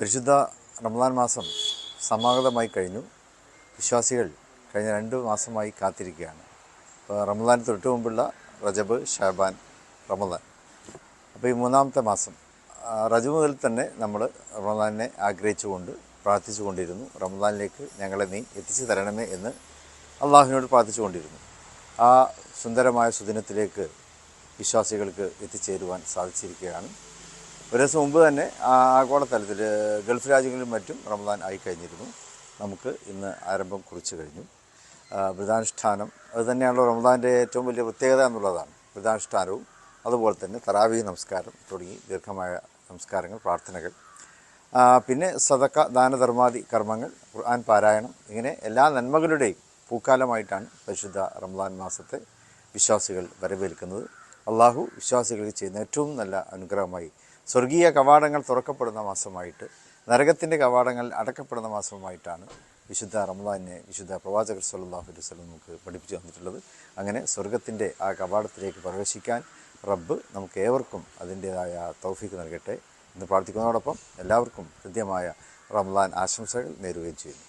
പരിശുദ്ധ റമദാൻ മാസം സമാഗതമായി കഴിഞ്ഞു. വിശ്വാസികൾ കഴിഞ്ഞ രണ്ട് മാസമായി കാത്തിരിക്കുകയാണ്. റമദാൻ തൊട്ട് മുമ്പുള്ള റജബ് ഷാബാൻ റമദാൻ. അപ്പോൾ ഈ മൂന്നാമത്തെ മാസം റജബ് മുതൽ തന്നെ നമ്മൾ റമദാനെ ആഗ്രഹിച്ചുകൊണ്ട് പ്രാർത്ഥിച്ചു കൊണ്ടിരുന്നു റമദാനിലേക്ക് ഞങ്ങളെ നീ എത്തിച്ചു തരണമേ എന്ന് അള്ളാഹുവിനോട് പ്രാർത്ഥിച്ചു കൊണ്ടിരുന്നു ആ സുന്ദരമായ സുദിനത്തിലേക്ക് വിശ്വാസികൾക്ക് എത്തിച്ചേരുവാൻ സാധിച്ചിരിക്കുകയാണ്. ഒരു ദിവസം മുമ്പ് തന്നെ ആഗോളതലത്തിൽ ഗൾഫ് രാജ്യങ്ങളിലും മറ്റും റമദാൻ ആയിക്കഴിഞ്ഞിരുന്നു നമുക്ക് ഇന്ന് ആരംഭം കുറിച്ച് കഴിഞ്ഞു. വ്രതാനുഷ്ഠാനം അത് തന്നെയാണല്ലോ റമദാന്റെ ഏറ്റവും വലിയ പ്രത്യേകത എന്നുള്ളതാണ്. വ്രതാനുഷ്ഠാനവും അതുപോലെ തന്നെ തറാവി നമസ്കാരം തുടങ്ങി ദീർഘമായ നമസ്കാരങ്ങൾ പ്രാർത്ഥനകൾ. പിന്നെ സതക്ക ദാനധർമാദി കർമ്മങ്ങൾ ഖുർആൻ പാരായണം ഇങ്ങനെ എല്ലാ നന്മകളുടെയും പൂക്കാലമായിട്ടാണ് പരിശുദ്ധ റമദാൻ മാസത്തെ വിശ്വാസികൾ വരവേൽക്കുന്നത്. അള്ളാഹു വിശ്വാസികൾക്ക് ചെയ്യുന്ന ഏറ്റവും നല്ല അനുഗ്രഹമായി സ്വർഗീയ കവാടങ്ങൾ തുറക്കപ്പെടുന്ന മാസമായിട്ട് നരകത്തിന്റെ കവാടങ്ങൾ അടക്കപ്പെടുന്ന മാസമായിട്ടാണ് വിശുദ്ധ റമദാനെ വിശുദ്ധ പ്രവാചകർ സല്ലാഹു അലൈഹി വസല്ലം നമുക്ക് പഠിപ്പിച്ചു തന്നിട്ടുള്ളത്. അങ്ങനെ സ്വർഗത്തിന്റെ ആ കവാടത്തിലേക്ക് പ്രവേശിക്കാൻ റബ്ബ് നമുക്ക് ഏവർക്കും അതിന്റേതായ തൗഫീക്ക് നൽകട്ടെ എന്ന് പ്രാർത്ഥിക്കുന്നതോടൊപ്പം എല്ലാവർക്കും ഹൃദ്യമായ റംലാൻ ആശംസകൾ നേരുകയും ചെയ്യുന്നു.